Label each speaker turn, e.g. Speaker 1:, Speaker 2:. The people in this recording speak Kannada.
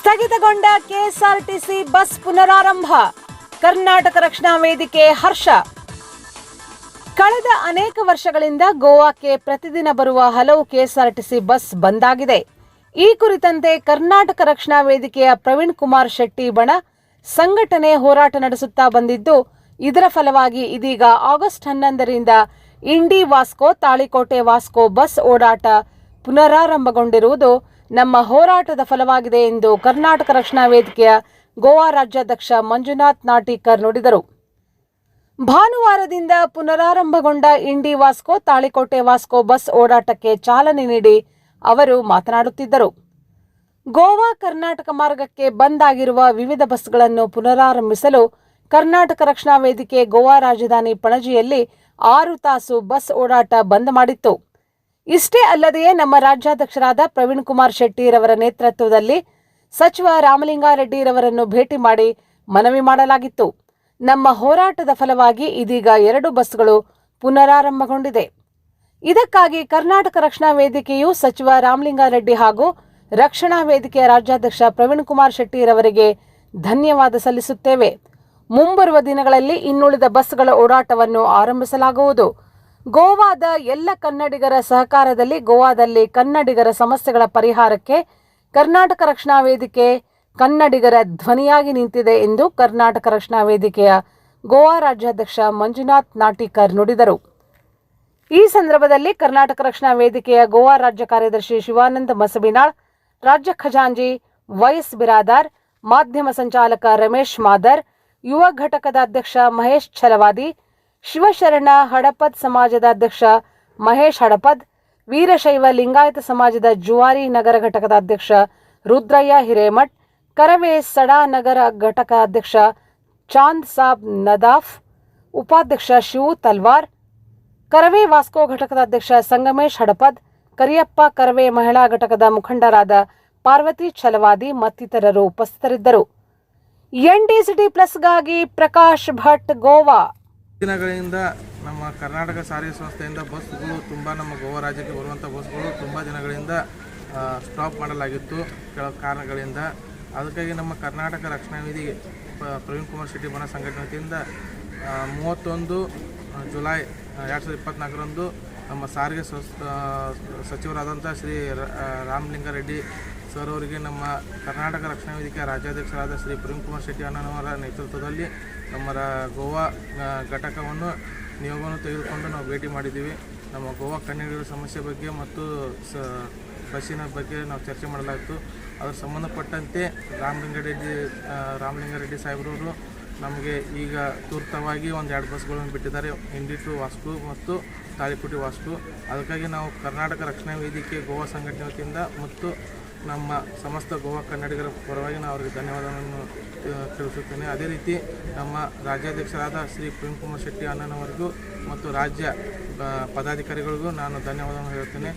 Speaker 1: ಸ್ಥಗಿತಗೊಂಡ ಕೆಎಸ್ಆರ್ಟಿಸಿ ಬಸ್ ಪುನರಾರಂಭ. ಕರ್ನಾಟಕ ರಕ್ಷಣಾ ವೇದಿಕೆ ಹರ್ಷ. ಕಳೆದ ಅನೇಕ ವರ್ಷಗಳಿಂದ ಗೋವಾಕ್ಕೆ ಪ್ರತಿದಿನ ಬರುವ ಹಲವು ಕೆಎಸ್ಆರ್ಟಿಸಿ ಬಸ್ ಬಂದ್ ಆಗಿದೆ ಈ ಕುರಿತಂತೆ ಕರ್ನಾಟಕ ರಕ್ಷಣಾ ವೇದಿಕೆಯ ಪ್ರವೀಣ್ ಕುಮಾರ್ ಶೆಟ್ಟಿ ಬಣ ಸಂಘಟನೆ ಹೋರಾಟ ನಡೆಸುತ್ತಾ ಬಂದಿದ್ದು, ಇದರ ಫಲವಾಗಿ ಇದೀಗ ಆಗಸ್ಟ್ ಹನ್ನೊಂದರಿಂದ ಇಂಡಿ ವಾಸ್ಕೋ, ತಾಳಿಕೋಟೆ ವಾಸ್ಕೋ ಬಸ್ ಓಡಾಟ ಪುನರಾರಂಭಗೊಂಡಿರುವುದು ನಮ್ಮ ಹೋರಾಟದ ಫಲವಾಗಿದೆ ಎಂದು ಕರ್ನಾಟಕ ರಕ್ಷಣಾ ವೇದಿಕೆಯ ಗೋವಾ ರಾಜ್ಯಾಧ್ಯಕ್ಷ ಮಂಜುನಾಥ್ ನಾಟಿಕರ್ ನುಡಿದರು. ಭಾನುವಾರದಿಂದ ಪುನರಾರಂಭಗೊಂಡ ಇಂಡಿ ವಾಸ್ಕೋ, ತಾಳಿಕೋಟೆ ವಾಸ್ಕೋ ಬಸ್ ಓಡಾಟಕ್ಕೆ ಚಾಲನೆ ನೀಡಿ ಅವರು ಮಾತನಾಡುತ್ತಿದ್ದರು. ಗೋವಾ, ಕರ್ನಾಟಕ ಮಾರ್ಗಕ್ಕೆ ಬಂದ್ ಆಗಿರುವ ವಿವಿಧ ಬಸ್ಗಳನ್ನು ಪುನರಾರಂಭಿಸಲು ಕರ್ನಾಟಕ ರಕ್ಷಣಾ ವೇದಿಕೆ ಗೋವಾ ರಾಜಧಾನಿ ಪಣಜಿಯಲ್ಲಿ ಆರು ತಾಸು ಬಸ್ ಓಡಾಟ ಬಂದ್ ಮಾಡಿತ್ತು. ಇಷ್ಟೇ ಅಲ್ಲದೆಯೇ ನಮ್ಮ ರಾಜ್ಯಾಧ್ಯಕ್ಷರಾದ ಪ್ರವೀಣ್ ಕುಮಾರ್ ಶೆಟ್ಟಿರವರ ನೇತೃತ್ವದಲ್ಲಿ ಸಚಿವ ರಾಮಲಿಂಗಾರೆಡ್ಡಿರವರನ್ನು ಭೇಟಿ ಮಾಡಿ ಮನವಿ ಮಾಡಲಾಗಿತ್ತು. ನಮ್ಮ ಹೋರಾಟದ ಫಲವಾಗಿ ಇದೀಗ ಎರಡು ಬಸ್ಗಳು ಪುನರಾರಂಭಗೊಂಡಿದೆ. ಇದಕ್ಕಾಗಿ ಕರ್ನಾಟಕ ರಕ್ಷಣಾ ವೇದಿಕೆಯು ಸಚಿವ ರಾಮಲಿಂಗಾರೆಡ್ಡಿ ಹಾಗೂ ರಕ್ಷಣಾ ವೇದಿಕೆಯ ರಾಜ್ಯಾಧ್ಯಕ್ಷ ಪ್ರವೀಣ್ ಕುಮಾರ್ ಶೆಟ್ಟಿರವರಿಗೆ ಧನ್ಯವಾದ ಸಲ್ಲಿಸುತ್ತೇವೆ. ಮುಂಬರುವ ದಿನಗಳಲ್ಲಿ ಇನ್ನುಳಿದ ಬಸ್ಗಳ ಓಡಾಟವನ್ನು ಆರಂಭಿಸಲಾಗುವುದು. ಗೋವಾದ ಎಲ್ಲ ಕನ್ನಡಿಗರ ಸಹಕಾರದಲ್ಲಿ ಗೋವಾದಲ್ಲಿ ಕನ್ನಡಿಗರ ಸಮಸ್ಯೆಗಳ ಪರಿಹಾರಕ್ಕೆ ಕರ್ನಾಟಕ ರಕ್ಷಣಾ ವೇದಿಕೆ ಕನ್ನಡಿಗರ ಧ್ವನಿಯಾಗಿ ನಿಂತಿದೆ ಎಂದು ಕರ್ನಾಟಕ ರಕ್ಷಣಾ ವೇದಿಕೆಯ ಗೋವಾ ರಾಜ್ಯಾಧ್ಯಕ್ಷ ಮಂಜುನಾಥ್ ನಾಟಿಕರ್ ನುಡಿದರು. ಈ ಸಂದರ್ಭದಲ್ಲಿ ಕರ್ನಾಟಕ ರಕ್ಷಣಾ ವೇದಿಕೆಯ ಗೋವಾ ರಾಜ್ಯ ಕಾರ್ಯದರ್ಶಿ ಶಿವಾನಂದ ಮಸಬಿನಾಳ್, ರಾಜ್ಯ ಖಜಾಂಜಿ ವೈಎಸ್ ಬಿರಾದಾರ್, ಮಾಧ್ಯಮ ಸಂಚಾಲಕ ರಮೇಶ್ ಮಾದರ್, ಯುವ ಘಟಕದ ಅಧ್ಯಕ್ಷ ಮಹೇಶ್ ಛಲವಾದಿ ಶಿವಶರಣ ಹಡಪದ್ ಸಮಾಜದ ಅಧ್ಯಕ್ಷ ಮಹೇಶ್ ಹಡಪದ್, ವೀರಶೈವ ಲಿಂಗಾಯತ ಸಮಾಜದ ಜುವಾರಿ ನಗರ ಘಟಕದ ಅಧ್ಯಕ್ಷ ರುದ್ರಯ್ಯ ಹಿರೇಮಠ್, ಕರವೇ ಸಡಾ ನಗರ ಘಟಕ ಅಧ್ಯಕ್ಷ ಚಾಂದ್ ಸಾಬ್ ನದಾಫ್, ಉಪಾಧ್ಯಕ್ಷ ಶಿವು ತಲ್ವಾರ್, ಕರವೇ ವಾಸ್ಕೋ ಘಟಕದ ಅಧ್ಯಕ್ಷ ಸಂಗಮೇಶ್ ಹಡಪದ್, ಕರಿಯಪ್ಪ ಕರವೇ ಮಹಿಳಾ ಘಟಕದ ಮುಖಂಡರಾದ ಪಾರ್ವತಿ ಛಲವಾದಿ ಮತ್ತಿತರರು ಉಪಸ್ಥಿತರಿದ್ದರು. ಎನ್ಡಿಸಿಟಿ ಪ್ಲಸ್ಗಾಗಿ ಪ್ರಕಾಶ್ ಭಟ್ ಗೋವಾ.
Speaker 2: ದಿನಗಳಿಂದ ನಮ್ಮ ಕರ್ನಾಟಕ ಸಾರಿಗೆ ಸಂಸ್ಥೆಯಿಂದ ಬಸ್ಗಳು ತುಂಬ ನಮ್ಮ ಗೋವಾ ರಾಜ್ಯಕ್ಕೆ ಬರುವಂಥ ಬಸ್ಗಳು ತುಂಬ ದಿನಗಳಿಂದ ಸ್ಟಾಪ್ ಮಾಡಲಾಗಿತ್ತು. ಕೆಲವು ಕಾರಣಗಳಿಂದ. ಅದಕ್ಕಾಗಿ ನಮ್ಮ ಕರ್ನಾಟಕ ರಕ್ಷಣಾ ವಿಧಿ ಪ್ರವೀಣ್ ಕುಮಾರ್ ಶೆಟ್ಟಿ ಬಣ ಸಂಘಟನೆ ವತಿಯಿಂದ ಮೂವತ್ತೊಂದು ಜುಲೈ ಎರಡು ಸಾವಿರದ ಇಪ್ಪತ್ತ್ನಾಲ್ಕರಂದು ನಮ್ಮ ಸಾರಿಗೆ ಸಚಿವರಾದಂಥ ಶ್ರೀ ರಾಮಲಿಂಗಾರೆಡ್ಡಿ ಸರ್ ಅವರಿಗೆ ನಮ್ಮ ಕರ್ನಾಟಕ ರಕ್ಷಣಾ ವೇದಿಕೆಯ ರಾಜ್ಯಾಧ್ಯಕ್ಷರಾದ ಶ್ರೀ ಪ್ರೇಮ್ ಕುಮಾರ್ ಶೆಟ್ಟಿ ಅಣ್ಣನವರ ನೇತೃತ್ವದಲ್ಲಿ ನಮ್ಮ ಗೋವಾ ಘಟಕವನ್ನು ನಿಯೋಗವನ್ನು ತೆಗೆದುಕೊಂಡು ನಾವು ಭೇಟಿ ಮಾಡಿದ್ದೀವಿ. ನಮ್ಮ ಗೋವಾ ಕನ್ನಡಿಗರ ಸಮಸ್ಯೆ ಬಗ್ಗೆ ಮತ್ತು ಸ, ಬಸ್ಸಿನ ಬಗ್ಗೆ ನಾವು ಚರ್ಚೆ ಮಾಡಲಾಯಿತು ಅದರ ಸಂಬಂಧಪಟ್ಟಂತೆ ರಾಮಲಿಂಗಾರೆಡ್ಡಿ ರಾಮಲಿಂಗಾರೆಡ್ಡಿ ಸಾಹೇಬ್ರವರು ನಮಗೆ ಈಗ ತುರ್ತವಾಗಿ ಒಂದು ಎರಡು ಬಸ್ಗಳನ್ನು ಬಿಟ್ಟಿದ್ದಾರೆ. ಇಂಡಿ ಟು ವಾಸ್ಕು ಮತ್ತು ತಾಳಿಪುಟಿ ವಾಸ್ತು ಅದಕ್ಕಾಗಿ ನಾವು ಕರ್ನಾಟಕ ರಕ್ಷಣಾ ವೇದಿಕೆ, ಗೋವಾ ಸಂಘಟನೆ ವತಿಯಿಂದ ಮತ್ತು ನಮ್ಮ ಸಮಸ್ತ ಗೋವಾ ಕನ್ನಡಿಗರ ಪರವಾಗಿ ನಾನು ಅವರಿಗೆ ಧನ್ಯವಾದವನ್ನು ತಿಳಿಸುತ್ತೇನೆ. ಅದೇ ರೀತಿ ನಮ್ಮ ರಾಜ್ಯಾಧ್ಯಕ್ಷರಾದ ಶ್ರೀ ಪ್ರೇಮ್ಕುಮಾರ್ ಶೆಟ್ಟಿ ಅಣ್ಣನವರಿಗೂ ಮತ್ತು ರಾಜ್ಯ ಪದಾಧಿಕಾರಿಗಳಿಗೂ ನಾನು ಧನ್ಯವಾದವನ್ನು ಹೇಳ್ತೇನೆ